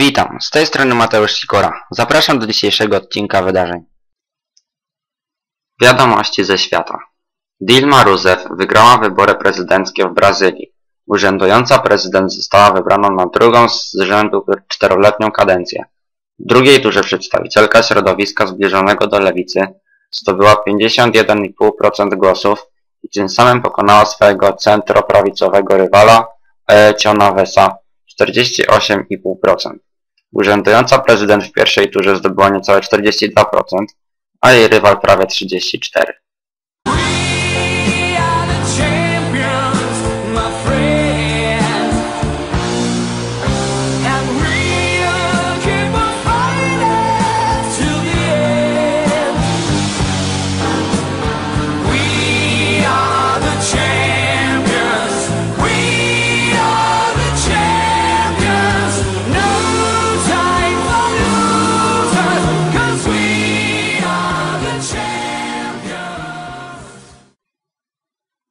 Witam, z tej strony Mateusz Sikora. Zapraszam do dzisiejszego odcinka wydarzeń. Wiadomości ze świata. Dilma Rousseff wygrała wybory prezydenckie w Brazylii. Urzędująca prezydent została wybrana na drugą z rzędu czteroletnią kadencję. W drugiej turze przedstawicielka środowiska zbliżonego do lewicy zdobyła 51,5% głosów i tym samym pokonała swojego centroprawicowego rywala Etiona Wesa 48,5%. Urzędująca prezydent w pierwszej turze zdobyła niecałe 42%, a jej rywal prawie 34%.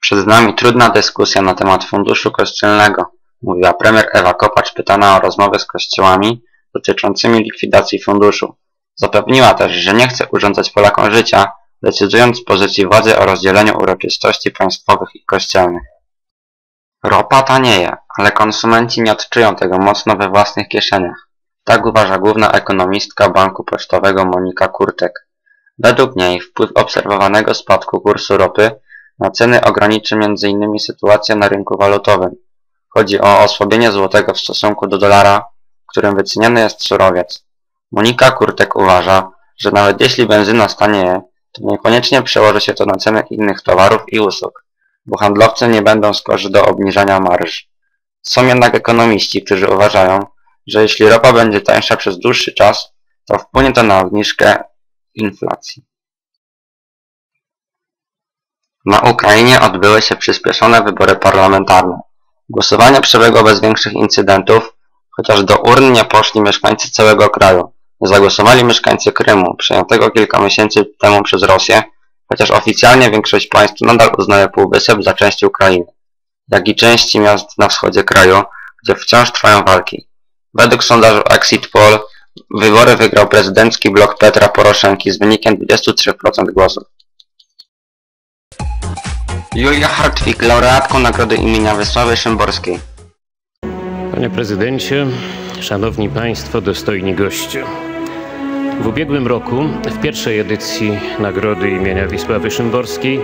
Przed nami trudna dyskusja na temat funduszu kościelnego, mówiła premier Ewa Kopacz pytana o rozmowy z kościołami dotyczącymi likwidacji funduszu. Zapewniła też, że nie chce urządzać Polakom życia, decydując z pozycji władzy o rozdzieleniu uroczystości państwowych i kościelnych. Ropa tanieje, ale konsumenci nie odczują tego mocno we własnych kieszeniach. Tak uważa główna ekonomistka Banku Pocztowego Monika Kurtek. Według niej wpływ obserwowanego spadku kursu ropy na ceny ograniczy m.in. sytuacja na rynku walutowym. Chodzi o osłabienie złotego w stosunku do dolara, którym wyceniany jest surowiec. Monika Kurtek uważa, że nawet jeśli benzyna stanieje, to niekoniecznie przełoży się to na ceny innych towarów i usług, bo handlowcy nie będą skorzy do obniżania marż. Są jednak ekonomiści, którzy uważają, że jeśli ropa będzie tańsza przez dłuższy czas, to wpłynie to na obniżkę inflacji. Na Ukrainie odbyły się przyspieszone wybory parlamentarne. Głosowanie przebiegło bez większych incydentów, chociaż do urn nie poszli mieszkańcy całego kraju. Zagłosowali mieszkańcy Krymu, przejętego kilka miesięcy temu przez Rosję, chociaż oficjalnie większość państw nadal uznaje Półwysep za część Ukrainy, jak i części miast na wschodzie kraju, gdzie wciąż trwają walki. Według sondażu Exit Poll wybory wygrał prezydencki blok Petra Poroszenki z wynikiem 23% głosów. Julia Hartwig, laureatką nagrody imienia Wysławy Szymborskiej. Panie prezydencie, szanowni państwo, dostojni goście. W ubiegłym roku, w pierwszej edycji nagrody imienia Wisławy Szymborskiej,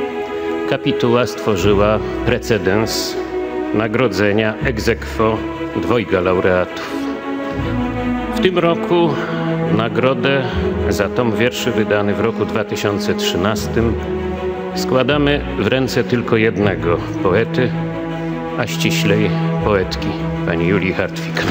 kapituła stworzyła precedens nagrodzenia ex aequo dwojga laureatów. W tym roku nagrodę za tom wierszy wydany w roku 2013 składamy w ręce tylko jednego poety, a ściślej poetki, pani Julii Hartwig.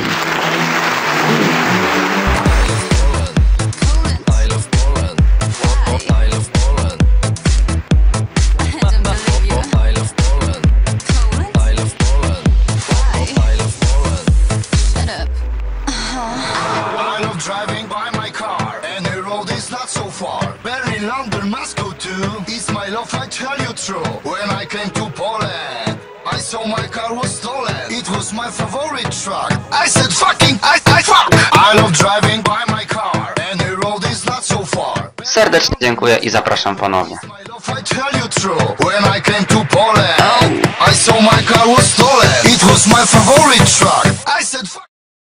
Too. It's my love, I tell you true. When I came to Poland, I saw my car was stolen. It was my favorite truck. I said fucking, I, I fuck. I love driving by my car, and the road is not so far. Serdecznie dziękuję i zapraszam ponownie. I tell you true. When I came to Poland, I saw my car was stolen. It was my favorite truck.